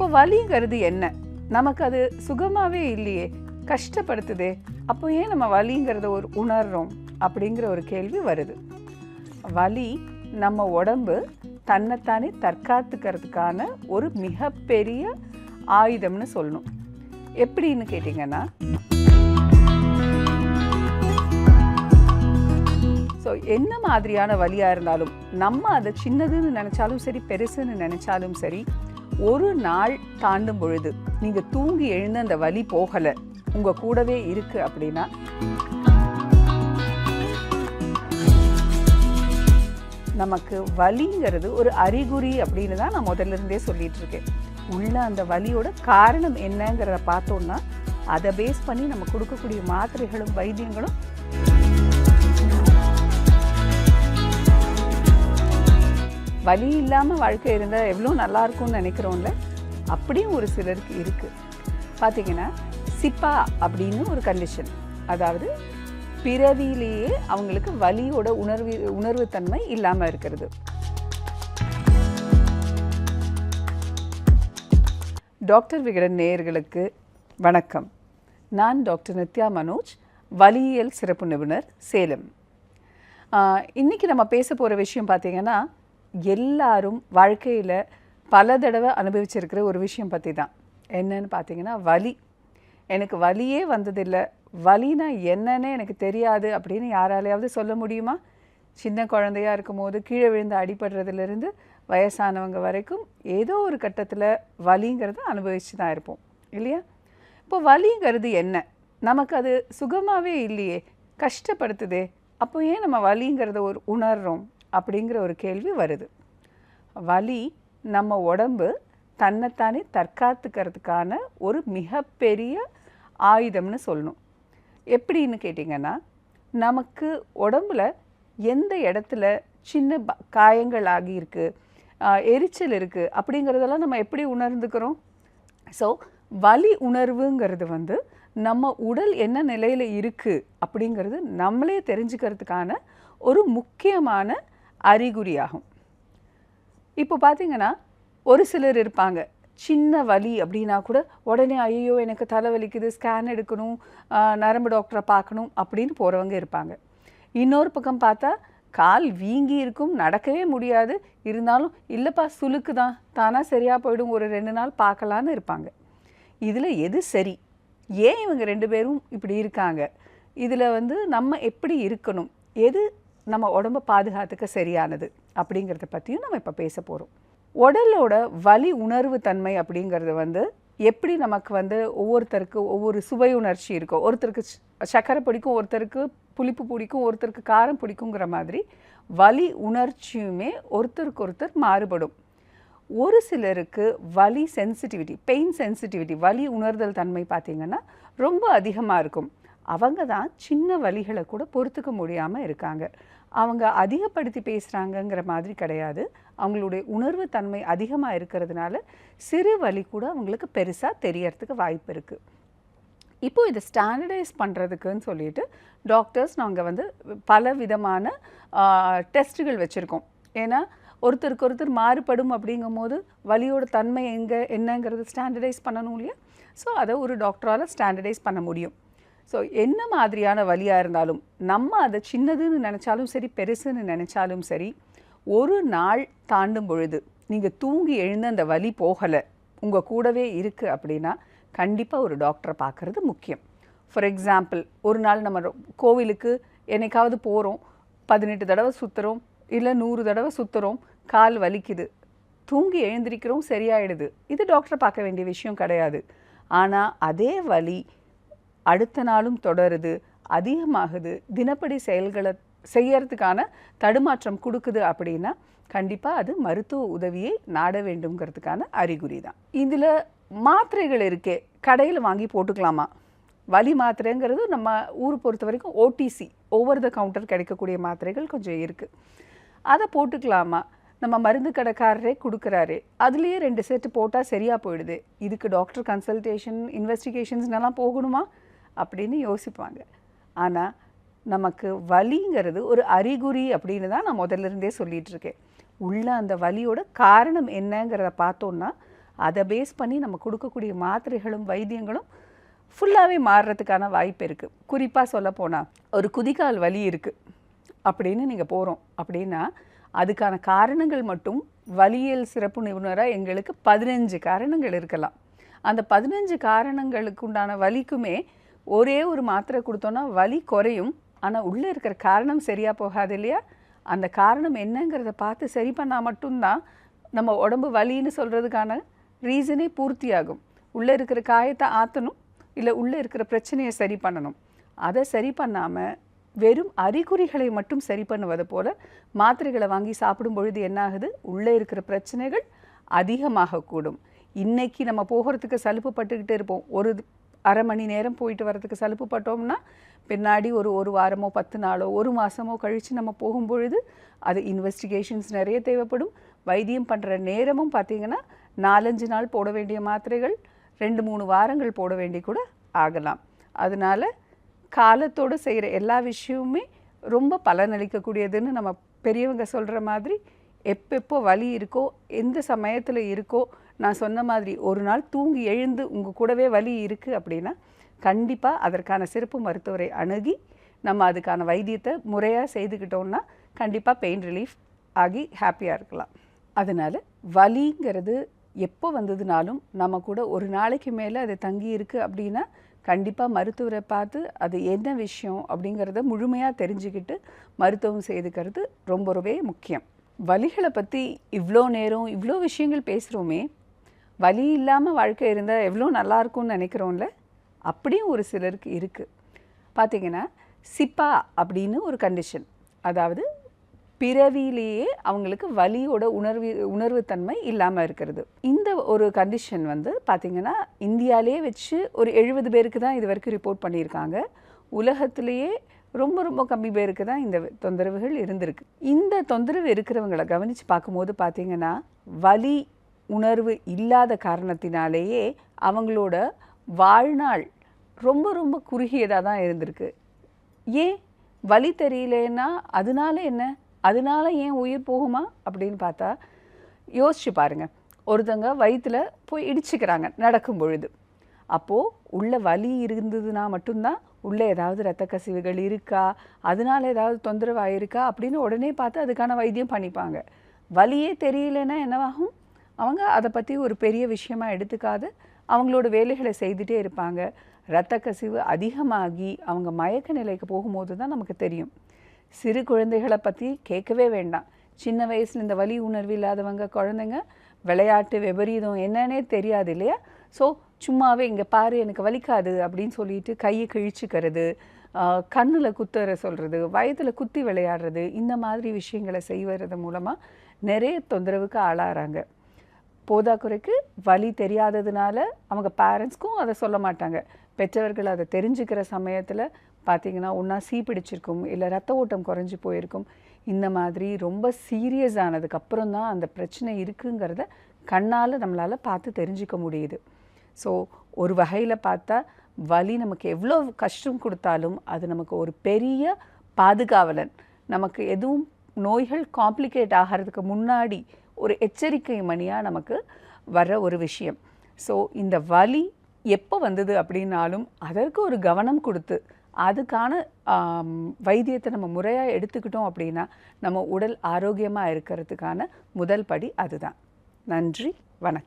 இப்போ வலிங்கிறது என்ன? நமக்கு அது சுகமாகவே இல்லையே. கஷ்டப்படுத்துதே. அப்போ ஏன் நம்ம வலிங்கிறத ஒரு உணர்றோம்? அப்படிங்கிற ஒரு கேள்வி வருது. வலி நம்ம உடம்பு தன்னைத்தானே தற்காத்துக்கிறதுக்கான ஒரு மிகப்பெரிய ஆயுதம்னு சொல்லணும். எப்படின்னு கேட்டிங்கன்னா ஸோ என்ன மாதிரியான வலியாக இருந்தாலும் நம்ம அதை சின்னதுன்னு நினச்சாலும் சரி பெருசுன்னு நினச்சாலும் சரி ஒரு நாள் தாண்டும் பொழுது நீங்கள் தூங்கி எழுந்து அந்த வலி போகலை. உங்கள் கூடவே இருக்குது அப்படின்னா? நமக்கு வலிங்கிறது ஒரு அறிகுறி அப்படின்னு தான் நான் முதல்ல இருந்தே சொல்லிட்டு இருக்கேன். உள்ள அந்த வலியோட காரணம் என்னங்கிறத பார்த்தோம்னா அதை பேஸ் பண்ணி நம்ம கொடுக்கக்கூடிய மாத்திரைகளும் வைத்தியங்களும் வலி இல்லாமல் வாழ்க்கை இருந்தால் எவ்வளோ நல்லா இருக்கும்னு நினைக்கிறோம்ல? அப்படியும் ஒரு சிலருக்கு இருக்குது பார்த்தீங்கன்னா சிப்பா அப்படின்னு ஒரு கண்டிஷன் அதாவது பிறவியிலேயே அவங்களுக்கு வலியோட உணர்வு உணர்வு தன்மை இல்லாமல் இருக்கிறது. டாக்டர் விகடன் நேயர்களுக்கு வணக்கம். நான் டாக்டர் நித்யா மனோஜ் வலியியல் சிறப்பு நிபுணர் சேலம். இன்றைக்கி இன்னைக்கு நம்ம பேச போகிற விஷயம் பார்த்தீங்கன்னா எல்லாரும் வாழ்க்கையில் பல தடவை அனுபவிச்சிருக்கிற ஒரு விஷயம் பற்றி தான் என்னன்னு பார்த்தீங்கன்னா வலி. எனக்கு வலியே வந்ததில்லை. வலினா என்னன்னு எனக்கு தெரியாது அப்படின்னு யாராலையாவது சொல்ல முடியுமா? சின்ன குழந்தையா இருக்கும்போது கீழே விழுந்து அடிபடுறதுலேருந்து வயசானவங்க வரைக்கும் ஏதோ ஒரு கட்டத்தில் வலிங்கிறத அனுபவிச்சு தான் இருப்போம். இல்லையா? இப்போ வலிங்கிறது என்ன? நமக்கு அது சுகமாகவே இல்லையே. கஷ்டப்படுத்துதே. அப்போ ஏன் நம்ம வலிங்கிறத ஒரு உணர்றோம்? அப்படிங்கிற ஒரு கேள்வி வருது. வலி நம்ம உடம்பு தன்னைத்தானே தற்காத்துக்கிறதுக்கான ஒரு மிகப்பெரிய ஆயுதம்னு சொல்லணும். எப்படின்னு கேட்டிங்கன்னா நமக்கு உடம்புல எந்த இடத்துல சின்ன ப- காயங்கள் ஆகியிருக்கு எரிச்சல் இருக்குது அப்படிங்கிறதெல்லாம் நம்ம எப்படி உணர்ந்துக்கிறோம்? ஸோ வலி உணர்வுங்கிறது வந்து நம்ம உடல் என்ன நிலையில் இருக்குது அப்படிங்கிறது நம்மளே தெரிஞ்சுக்கிறதுக்கான ஒரு முக்கியமான அறிகுறியாகும். இப்போ பார்த்தீங்கன்னா ஒரு சிலர் இருப்பாங்க. சின்ன வலி அப்படின்னா கூட உடனே ஐயோ எனக்கு தலை வலிக்குது ஸ்கேன் எடுக்கணும் நரம்பு டாக்டரை பார்க்கணும் அப்படின்னு போகிறவங்க இருப்பாங்க. இன்னொரு பக்கம் பார்த்தா கால் வீங்கி இருக்கும் நடக்கவே முடியாது. இருந்தாலும் இல்லைப்பா சுளுக்கு தான். தானாக சரியாக போயிடும் ஒரு ரெண்டு நாள் பார்க்கலான்னு இருப்பாங்க. இதில் எது சரி? ஏன் இவங்க ரெண்டு பேரும் இப்படி இருக்காங்க? இதில் வந்து நம்ம எப்படி இருக்கணும்? எது நம்ம உடம்ப பாதுகாத்துக்க சரியானது அப்படிங்கிறத பற்றியும் நம்ம இப்போ பேச போகிறோம் உடலோட வலி உணர்வு தன்மை அப்படிங்கிறது வந்து எப்படி நமக்கு வந்து ஒவ்வொருத்தருக்கு ஒவ்வொரு சுவை உணர்ச்சி இருக்கும் ஒருத்தருக்கு சர்க்கரை பிடிக்கும் ஒருத்தருக்கு புளிப்பு பிடிக்கும் ஒருத்தருக்கு காரம் பிடிக்குங்கிற மாதிரி வலி உணர்ச்சியுமே ஒருத்தருக்கு ஒருத்தர் மாறுபடும். ஒரு சிலருக்கு வலி சென்சிட்டிவிட்டி பெயின் சென்சிட்டிவிட்டி வலி உணர்தல் தன்மை பார்த்திங்கன்னா ரொம்ப அதிகமாக இருக்கும். அவங்க தான் சின்ன வழிகளை கூட பொறுத்துக்க முடியாமல் இருக்காங்க. அவங்க அதிகப்படுத்தி பேசுகிறாங்கங்கிற மாதிரி கிடையாது. அவங்களுடைய உணர்வு தன்மை அதிகமாக இருக்கிறதுனால சிறு வழி கூட அவங்களுக்கு பெருசாக தெரியறதுக்கு வாய்ப்பு இருக்குது இப்போ இதை ஸ்டாண்டர்டைஸ் பண்ணுறதுக்குன்னு சொல்லிட்டு டாக்டர்ஸ் நாங்கள் வந்து பல விதமான டெஸ்ட்டுகள் வச்சுருக்கோம். ஏன்னா ஒருத்தருக்கு ஒருத்தர் மாறுபடும் அப்படிங்கும்போது வலியோட தன்மை எங்கே என்னங்கிறது ஸ்டாண்டர்டைஸ் பண்ணணும் இல்லையா? ஸோ அதை ஒரு டாக்டரால் ஸ்டாண்டர்டைஸ் பண்ண முடியும். ஸோ என்ன மாதிரியான வலியாக இருந்தாலும் நம்ம அதை சின்னதுன்னு நினச்சாலும் சரி பெருசுன்னு நினச்சாலும் சரி ஒரு நாள் தாண்டும் பொழுது நீங்கள் தூங்கி எழுந்து அந்த வலி போகலை உங்கள் கூடவே இருக்குது அப்படின்னா கண்டிப்பாக ஒரு டாக்டரை பார்க்குறது முக்கியம். ஃபார் எக்ஸாம்பிள் ஒரு நாள் நம்ம ரொ- கோவிலுக்கு என்னைக்காவது போகிறோம் பதினெட்டு தடவை சுற்றுறோம் இல்லை நூறு தடவை சுற்றுறோம் கால் வலிக்குது தூங்கி எழுந்திருக்கிறோம் சரியாயிடுது இது டாக்டரை பார்க்க வேண்டிய விஷயம் கிடையாது. ஆனால் அதே வலி அடுத்த நாளும் தொடருது அதிகமாகுது தினப்படி செயல்களை செய்யறதுக்கான தடுமாற்றம் கொடுக்குது அப்படின்னா கண்டிப்பாக அது மருத்துவ உதவியை நாட வேண்டுங்கிறதுக்கான அறிகுறி தான். இதில் மாத்திரைகள் இருக்கே கடையில் வாங்கி போட்டுக்கலாமா? வலி மாத்திரைங்கிறது நம்ம ஊர் பொறுத்த வரைக்கும் ஓடிசி ஓவர் த கவுண்டர் கிடைக்கக்கூடிய மாத்திரைகள் கொஞ்சம் இருக்குது அதை போட்டுக்கலாமா? நம்ம மருந்து கடைக்காரரே கொடுக்குறாரு அதுலேயே ரெண்டு செட்டு போட்டால் சரியாக போயிடுது. இதுக்கு டாக்டர் கன்சல்டேஷன் இன்வெஸ்டிகேஷன்ஸ்னெல்லாம் போகணுமா? அப்படின்னு யோசிப்பாங்க. ஆனால் நமக்கு வலிங்கிறது ஒரு அறிகுறி அப்படின்னு தான் நான் முதல்ல இருந்தே சொல்லிட்டு இருக்கேன். உள்ள அந்த வலியோட காரணம் என்னங்கிறத பார்த்தோன்னா அதை பேஸ் பண்ணி நம்ம கொடுக்கக்கூடிய மாத்திரைகளும் வைத்தியங்களும் ஃபுல்லாகவே மாறுறதுக்கான வாய்ப்பு இருக்குது குறிப்பாக சொல்லப்போனால் ஒரு குதிகால் வலி இருக்குது அப்படின்னு நீங்கள் போகிறோம் அப்படின்னா அதுக்கான காரணங்கள் மட்டும் வலியல் சிறப்பு நிபுணராக எங்களுக்கு பதினஞ்சு காரணங்கள் இருக்கலாம். அந்த பதினஞ்சு காரணங்களுக்கு உண்டான வலிக்குமே ஒரே ஒரு மாத்திரை கொடுத்தோன்னா வலி குறையும். ஆனால் உள்ளே இருக்கிற காரணம் சரியாக போகாது இல்லையா? அந்த காரணம் என்னங்கிறத பார்த்து சரி பண்ணால் மட்டும்தான் நம்ம உடம்பு வலின்னு சொல்கிறதுக்கான ரீசனே பூர்த்தியாகும். உள்ளே இருக்கிற காயத்தை ஆற்றணும் இல்லை உள்ளே இருக்கிற பிரச்சனையை சரி பண்ணணும். அதை சரி பண்ணாமல் வெறும் அறிகுறிகளை மட்டும் சரி பண்ணுவது போல் மாத்திரைகளை வாங்கி சாப்பிடும் பொழுது என்ன ஆகுது உள்ளே இருக்கிற பிரச்சனைகள் அதிகமாகக்கூடும். இன்றைக்கி நம்ம போகிறதுக்கு சலுப்பு பட்டுக்கிட்டே இருப்போம். ஒரு அரை மணி நேரம் போயிட்டு வரதுக்கு சலுப்பு பட்டோம்னா பின்னாடி ஒரு ஒரு வாரமோ பத்து நாளோ ஒரு மாதமோ கழித்து நம்ம போகும்பொழுது அது இன்வெஸ்டிகேஷன்ஸ் நிறைய தேவைப்படும். வைத்தியம் பண்ணுற நேரமும் பார்த்திங்கன்னா நாலஞ்சு நாள் போட வேண்டிய மாத்திரைகள் ரெண்டு மூணு வாரங்கள் போட வேண்டி கூட ஆகலாம். அதனால காலத்தோடு செய்கிற எல்லா விஷயமுமே ரொம்ப பலனளிக்கக்கூடியதுன்னு நம்ம பெரியவங்க சொல்கிற மாதிரி எப்பப்போ வலி இருக்கோ எந்த சமயத்தில் இருக்கோ நான் சொன்ன மாதிரி ஒரு நாள் தூங்கி எழுந்து உங்கள் கூடவே வலி இருக்குது அப்படின்னா கண்டிப்பாக அதற்கான சிறப்பு மருத்துவரை அணுகி நம்ம அதுக்கான வைத்தியத்தை முறையாக செய்துக்கிட்டோம்னா கண்டிப்பாக பெயின் ரிலீஃப் ஆகி ஹாப்பியாக இருக்கலாம். அதனால் வலிங்கிறது எப்போ வந்ததுனாலும் நம்ம கூட ஒரு நாளைக்கு மேலே அது தங்கி இருக்குது அப்படின்னா கண்டிப்பாக மருத்துவரை பார்த்து அது என்ன விஷயம் அப்படிங்கிறத முழுமையாக தெரிஞ்சுக்கிட்டு மருத்துவம் செய்துக்கிறது ரொம்ப ரொம்பவே முக்கியம். வலிகளை பற்றி இவ்வளோ நேரம் இவ்வளோ விஷயங்கள் பேசுகிறோமே வலி இல்லாமல் வாழ்க்கை இருந்தால் எவ்வளோ நல்லாயிருக்கும்னு நினைக்கிறோம்ல? அப்படியும் ஒரு சிலருக்கு இருக்குது பார்த்திங்கன்னா சிப்பா அப்படின்னு ஒரு கண்டிஷன் அதாவது பிறவியிலேயே அவங்களுக்கு வலியோட உணர்வு உணர்வுத்தன்மை இல்லாமல் இருக்கிறது. இந்த ஒரு கண்டிஷன் வந்து பார்த்திங்கன்னா இந்தியாவிலே வச்சு ஒரு எழுபது பேருக்கு தான் இது வரைக்கும் ரிப்போர்ட் பண்ணியிருக்காங்க. உலகத்திலேயே ரொம்ப ரொம்ப கம்மி பேருக்கு தான் இந்த தொந்தரவுகள் இருந்திருக்கு. இந்த தொந்தரவு இருக்கிறவங்களை கவனித்து பார்க்கும்போது பார்த்திங்கன்னா வலி உணர்வு இல்லாத காரணத்தினாலேயே அவங்களோட வாழ்நாள் ரொம்ப ரொம்ப குறுகியதாக தான் இருந்திருக்கு. ஏன்? வலி தெரியலன்னா அதனால என்ன? அதனால ஏன் உயிர் போகுமா? அப்படின்னு பார்த்தா யோசிச்சு பாருங்க. ஒருத்தங்க வயிற்றுல போய் இடிச்சுக்கிறாங்க நடக்கும் பொழுது. அப்போது உள்ளே வலி இருந்ததுன்னா மட்டும்தான் உள்ளே ஏதாவது ரத்த கசிவுகள் இருக்கா? அதனால ஏதாவது தொந்தரவு ஆயிருக்கா அப்படின்னு உடனே பார்த்து அதுக்கான வைத்தியம் பண்ணிப்பாங்க. வலியே தெரியலன்னா என்னவாகும்? அவங்க அதை பற்றி ஒரு பெரிய விஷயமாக எடுத்துக்காது. அவங்களோட வேலைகளை செய்துட்டே இருப்பாங்க. இரத்த கசிவு அதிகமாகி அவங்க மயக்க நிலைக்கு போகும்போது தான் நமக்கு தெரியும். சிறு குழந்தைகளை பற்றி கேட்கவே வேண்டாம். சின்ன வயசில் இந்த வலி உணர்வு இல்லாதவங்க குழந்தைங்க விளையாட்டு விபரீதம் என்னன்னே தெரியாது இல்லையா? ஸோ சும்மாவே இங்கே பாரு எனக்கு வலிக்காது அப்படின்னு சொல்லிட்டு கையை கிழிச்சுக்கிறது கண்ணில் குத்துற சொல்கிறது வயதில் குத்தி விளையாடுறது இந்த மாதிரி விஷயங்களை செய்வது மூலமாக நிறைய தொந்தரவுக்கு ஆளாகிறாங்க போதாக்குறைக்கு வலி தெரியாததுனால அவங்க பேரண்ட்ஸ்க்கும் அதை சொல்ல மாட்டாங்க. பெற்றவர்கள் அதை தெரிஞ்சுக்கிற சமயத்தில் பார்த்தீங்கன்னா ஒன்றா சீ பிடிச்சிருக்கும் இல்லை ரத்த ஓட்டம் குறைஞ்சி போயிருக்கும். இந்த மாதிரி ரொம்ப சீரியஸ் ஆனதுக்கு தான் அந்த பிரச்சனை இருக்குங்கிறத கண்ணால் நம்மளால் பார்த்து தெரிஞ்சுக்க முடியுது. ஸோ ஒரு வகையில் பார்த்தா வலி நமக்கு எவ்வளோ கஷ்டம் கொடுத்தாலும் அது நமக்கு ஒரு பெரிய பாதுகாவலன். நமக்கு எதுவும் நோய்கள் காம்ப்ளிகேட் ஆகிறதுக்கு முன்னாடி ஒரு எச்சரிக்கை மணியாக நமக்கு வர ஒரு விஷயம். ஸோ இந்த வலி எப்போ வந்தது அப்படின்னாலும் அதற்கு ஒரு கவனம் கொடுத்து அதுக்கான வைத்தியத்தை நம்ம முறையாக எடுத்துக்கிட்டோம் அப்படின்னா நம்ம உடல் ஆரோக்கியமாக இருக்கிறதுக்கான முதல் படி அதுதான். நன்றி வணக்கம்.